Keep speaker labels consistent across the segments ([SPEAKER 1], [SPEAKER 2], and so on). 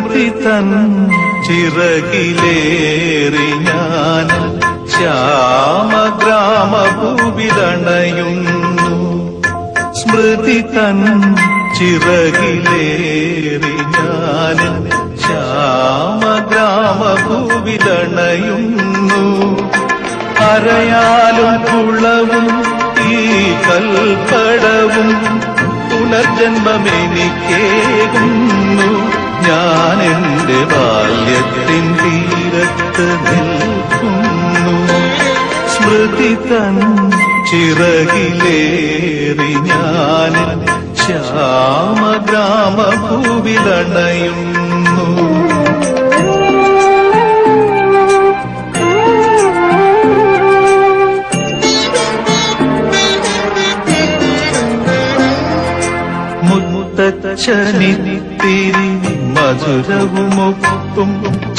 [SPEAKER 1] തൻ ചിറകിലേറി ഞാൻ ശ്യാമഗ്രാമഭൂവിലണയുന്നു സ്മൃതി തൻ ചിറകിലേറി ഞാൻ ശ്യാമഗ്രാമഭൂവിലണയുന്നു അരയാലും കുളവും ഈ കൽപ്പടവും പുനർജന്മമെനിക്കേകുന്നു ഞാൻ എന്റെ ബാല്യത്തിൻ തീരത്ത് നിൽക്കുന്നു. സ്മൃതി തൻ ചിറകിലേറി ഞാൻ ശ്യാമഗ്രാമഭൂവിലണയുന്നു മുത്തച്ഛനിത്തിരി മധുരവുമൊപ്പം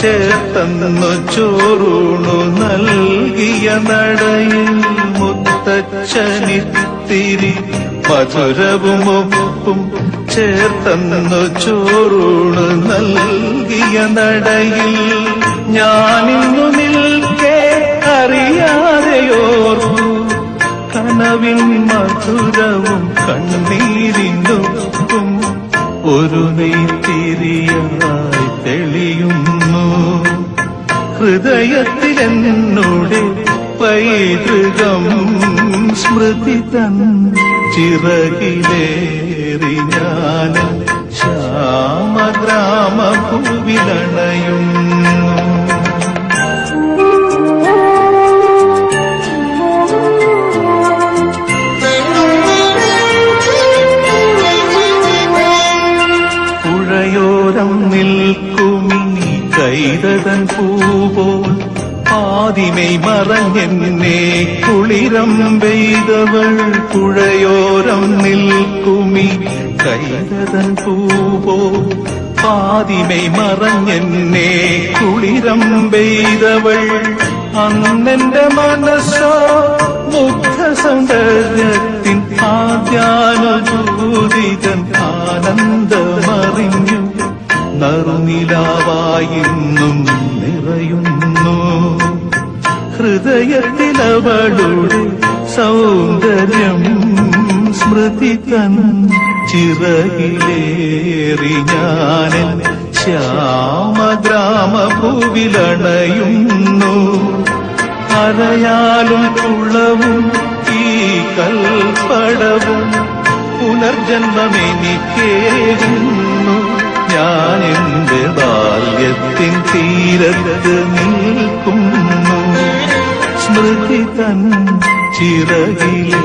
[SPEAKER 1] ചേർത്തന്നു ചോറൂണു നൽകിയ നടയിൽ മുത്തച്ഛനിത്തിരി മധുരവുമൊപ്പം ചേർത്തന്നു ചോറൂണു നൽകിയ നടയിൽ ഞാനിന്നു നിൽക്കേ അറിയാതെയോർന്നു കനവിൻ മധുരവും കണ്ണീരിനൊപ്പം ഒരു നെയ്ത്തിരിയായി തെളിയുന്നു. ഹൃദയത്തിൽ എന്നോട് പൈതൃകം സ്മൃതി തൻ ചിറകിലേറി ഞാൻ ശ്യാമഗ്രാമഭൂവിലണയുന്നു പുഴയോരം നീ കൈതൻ പൂപോൽ. ആദിമൈ മറഞ്ഞെന്നെ കുളിരം പെയ്തവൾ പുഴയോരം നിൽക്കുമി കൈതൻ പൂവോ ആദിമൈ മറഞ്ഞെന്നെ കുളിരം പെയ്തവൾ. അന്നെന്റെ മനസ്സോ മുഗ്ധ സൗന്ദര്യത്തിൻ ആദ്യാനുഭൂതിതൻ ആനന്ദമറിഞ്ഞു നറുനിലാവായിന്നും നിറയുന്നു. ഹൃദയത്തിലവളുടെ സൗന്ദര്യം സ്മൃതി തൻ ചിറകിലേറി ഞാനൻ ശ്യാമഗ്രാമഭൂവിലണയുന്നു. അരയാലും കുളവും ഈ കൽപ്പടവും പുനർജന്മമെനിക്കേകുന്നു തീരത്ത് നിൽക്കുന്നു. സ്മൃതി തൻ ചിറകിലേറി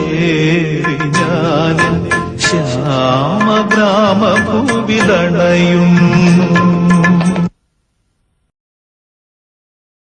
[SPEAKER 1] ഞാൻ ശ്യാമഗ്രാമഭൂവിലണയുന്നു